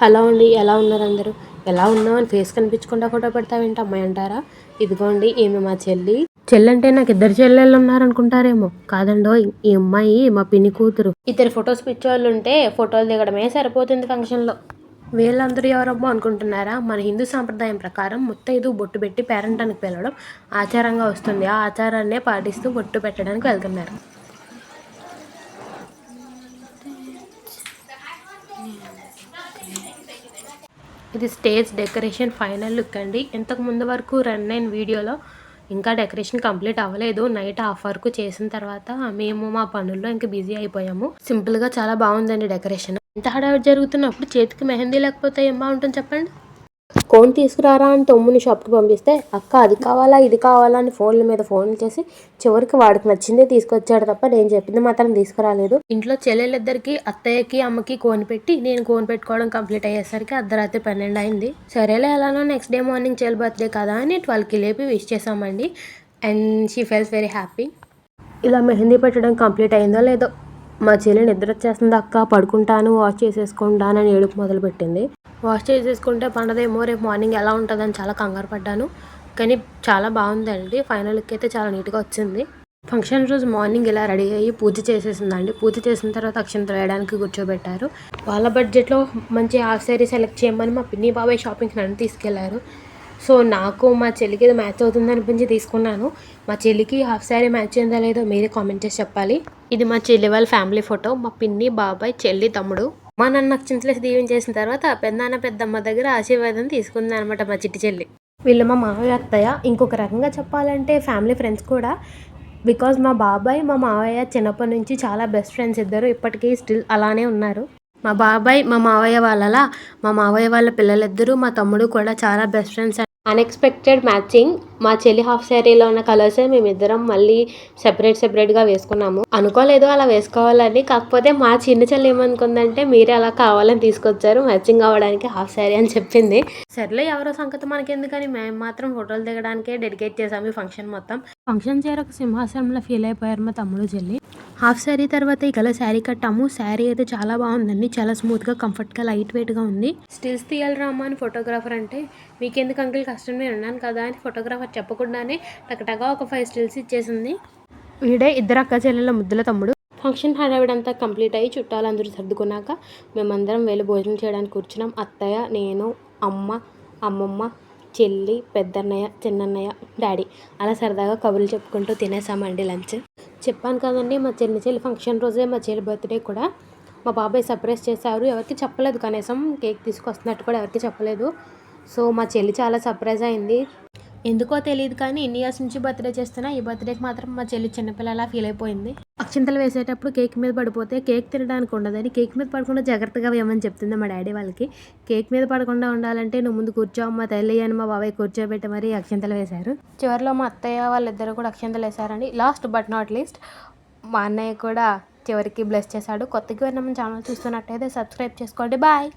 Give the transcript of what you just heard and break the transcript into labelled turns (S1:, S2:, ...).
S1: Hello అండి ఎలా ఉన్నారు అందరూ? ఎలా ఉన్నామని ఫేస్ కనిపించకుండా ఫోటో పెడతావేంటి అమ్మాయి అంటారా? ఇదిగోండి ఈమె మా చెల్లి. చెల్లి అంటే నాకు ఇద్దరు చెల్లెళ్ళు ఉన్నారనుకుంటారేమో. కాదండో ఈ అమ్మాయి మా పిన్ని కూతురు. ఇద్దరు ఫొటోస్ పిచ్చోళ్ళు ఉంటే ఫోటోలు దిగడమే సరిపోతుంది ఫంక్షన్లో వీళ్ళందరూ ఎవరమ్మో అనుకుంటున్నారా? మన హిందూ సాంప్రదాయం ప్రకారం ముత్తైదు బొట్టు పెట్టి పేరంటానికి పిలవడం ఆచారంగా వస్తుంది. ఆ ఆచారాన్నే పాటిస్తూ బొట్టు పెట్టడానికి వెళ్తున్నారు. ఇది స్టేజ్ డెకరేషన్ ఫైనల్ లుక్ అండి. ఇంతకు ముందు వరకు రన్ అయిన వీడియోలో ఇంకా డెకరేషన్ కంప్లీట్ అవ్వలేదు. నైట్ హాఫ్ వరకు చేసిన తర్వాత మేము మా పనుల్లో ఇంకా బిజీ అయిపోయాము. సింపుల్గా చాలా బాగుందండి డెకరేషన్. ఇంత హడావిడి జరుగుతున్నప్పుడు చేతికి మెహందీ లేకపోతే ఏం బాగుంటుంది చెప్పండి? కోన్ తీసుకురారా అని తమ్ముని షాప్కి పంపిస్తే అక్క అది కావాలా ఇది కావాలా అని ఫోన్ల మీద ఫోన్లు చేసి చివరికి వాడికి నచ్చిందే తీసుకొచ్చాడు తప్ప నేను చెప్పింది మాత్రం తీసుకురాలేదు. ఇంట్లో చెల్లెళ్ళిద్దరికి అత్తయ్యకి అమ్మకి కోన్ పెట్టి నేను కోన్ పెట్టుకోవడం కంప్లీట్ అయ్యేసరికి అర్ధరాత్రి పన్నెండు అయింది. సరేలే ఎలానో నెక్స్ట్ డే మార్నింగ్ చెల్లి బర్త్డే కదా అని ట్వెల్వ్కి లేపి విష్ చేసామండి and she feels very happy. ఇలా మెహందీ పెట్టడం కంప్లీట్ అయిందో లేదో మా చెల్లి నిద్ర వచ్చేస్తుంది అక్క పడుకుంటాను వాష్ చేసేసుకుంటాను అని ఏడుపు మొదలుపెట్టింది. వాష్ చేసేసుకుంటే పండదేమో రేపు మార్నింగ్ ఎలా ఉంటుందని చాలా కంగారు పడ్డాను. కానీ చాలా బాగుందండి. ఫైనల్ లుక్ అయితే చాలా నీట్గా వచ్చింది. ఫంక్షన్ రోజు మార్నింగ్ ఇలా రెడీ అయ్యి పూజ చేసేసిందండి. పూజ చేసిన తర్వాత అక్షంతలు వేయడానికి కూర్చోబెట్టారు. వాళ్ళ బడ్జెట్లో మంచి హాఫ్ శారీ సెలెక్ట్ చేయమని మా పిన్ని బాబాయ్ షాపింగ్కి నన్ను తీసుకెళ్ళారు. సో నాకు మా చెల్లికి ఇది మ్యాచ్ అవుతుంది అనిపించి తీసుకున్నాను. మా చెల్లికి హాఫ్ శారీ మ్యాచ్ అయిందో లేదో మీరే కామెంట్ చేసి చెప్పాలి. ఇది మా చెల్లి వాళ్ళ ఫ్యామిలీ ఫోటో మా పిన్ని బాబాయ్ చెల్లి తమ్ముడు. మా నన్ను నాకు చింతలేసి దీవెన చేసిన తర్వాత పెద్దనాన్న పెద్దమ్మ దగ్గర ఆశీర్వాదం తీసుకుంది అనమాట మా చిట్టి చెల్లి. వీళ్ళు మా మావయ్య అత్తయ్య. ఇంకొక రకంగా చెప్పాలంటే ఫ్యామిలీ ఫ్రెండ్స్ కూడా. బికాజ్ మా బాబాయ్ మా మావయ్య చిన్నప్పటి నుంచి చాలా బెస్ట్ ఫ్రెండ్స్ ఇద్దరు. ఇప్పటికీ స్టిల్ అలానే ఉన్నారు. మా బాబాయ్ మా మావయ్య వాళ్ళలా మా మావయ్య వాళ్ళ పిల్లలిద్దరూ మా తమ్ముడు కూడా చాలా బెస్ట్ ఫ్రెండ్స్ అన్ఎక్స్పెక్టెడ్ మ్యాచింగ్ మా చెల్లి హాఫ్ శారీలో ఉన్న కలర్సే మేమిద్దరం మళ్ళీ సెపరేట్ సెపరేట్గా వేసుకున్నాము. అనుకోలేదు అలా వేసుకోవాలని. కాకపోతే మా చిన్న చెల్లి ఏమనుకుందంటే మీరే అలా కావాలని తీసుకొచ్చారు. మ్యాచింగ్ అవ్వడానికి హాఫ్ శారీ అని చెప్పింది. సర్లే ఎవరో సంగతి మనకెందుకని మేము మాత్రం ఫోటోలు దిగడానికే డెడికేట్ చేసాము ఈ ఫంక్షన్ మొత్తం. ఫంక్షన్ చేరొక సింహాసనంలో ఫీల్ అయిపోయారు మా తమ్ముడు చెల్లి. హాఫ్ శారీ తర్వాత ఈ కలర్ శారీ కట్టాము. శారీ అయితే చాలా బాగుందండి. చాలా స్మూత్గా కంఫర్ట్గా లైట్ వెయిట్గా ఉంది. స్టిల్స్ తీయాలి రామా అని ఫోటోగ్రాఫర్ అంటే మీకెందుకు అంకుల్ కష్టం? నేను ఉన్నాను కదా అని ఫోటోగ్రాఫర్ చెప్పకుండానే టకటగా ఒక ఫైవ్ స్టిల్స్ ఇచ్చేసింది. వీడే ఇద్దరు అక్క చెల్లెల ముద్దుల తమ్ముడు. ఫంక్షన్ హడావిడంతా కంప్లీట్ అయ్యి చుట్టాలందరూ సర్దుకున్నాక మేమందరం వెళ్ళి భోజనం చేయడానికి కూర్చున్నాం. అత్తయ్య నేను అమ్మ అమ్మమ్మ చెల్లి పెద్దన్నయ్య చిన్నన్నయ్య డాడీ అలా సరదాగా కబుర్లు చెప్పుకుంటూ తినేసామండి లంచ్. చెప్పాను కదండి మా చెల్లి చెల్లి ఫంక్షన్ రోజే మా చెల్లి బర్త్డే కూడా. మా బాబాయ్ సర్ప్రైజ్ చేశారు. ఎవరికి చెప్పలేదు కనీసం కేక్ తీసుకొస్తున్నట్టు కూడా ఎవరికి చెప్పలేదు. సో మా చెల్లి చాలా సర్ప్రైజ్ అయింది. ఎందుకో తెలియదు కానీ ఇన్ని ఇయర్స్ నుంచి బర్త్డే చేస్తున్నా ఈ బర్త్డేకి మాత్రం మా చెల్లి చిన్నపిల్లలా ఫీల్ అయిపోయింది. అక్షింతలు వేసేటప్పుడు కేక్ మీద పడిపోతే కేక్ తినడానికి ఉండదని కేక్ మీద పడకుండా జాగ్రత్తగా వేయమని చెప్తుంది మా డాడీ వాళ్ళకి. కేక్ మీద పడకుండా ఉండాలంటే నువ్వు ముందు కూర్చో మా తల్లి అని మా బాబాయ్ కూర్చోబెట్టి మరీ అక్షింతలు వేశారు. చివరిలో మా అత్తయ్య వాళ్ళిద్దరు కూడా అక్షింతలు వేశారండి. లాస్ట్ బట్ నాట్ లీస్ట్ మా అన్నయ్య కూడా చివరికి బ్లెస్ చేశాడు. కొత్తగా మన ఛానల్ చూస్తున్నట్టయితే సబ్స్క్రైబ్ చేసుకోండి. బాయ్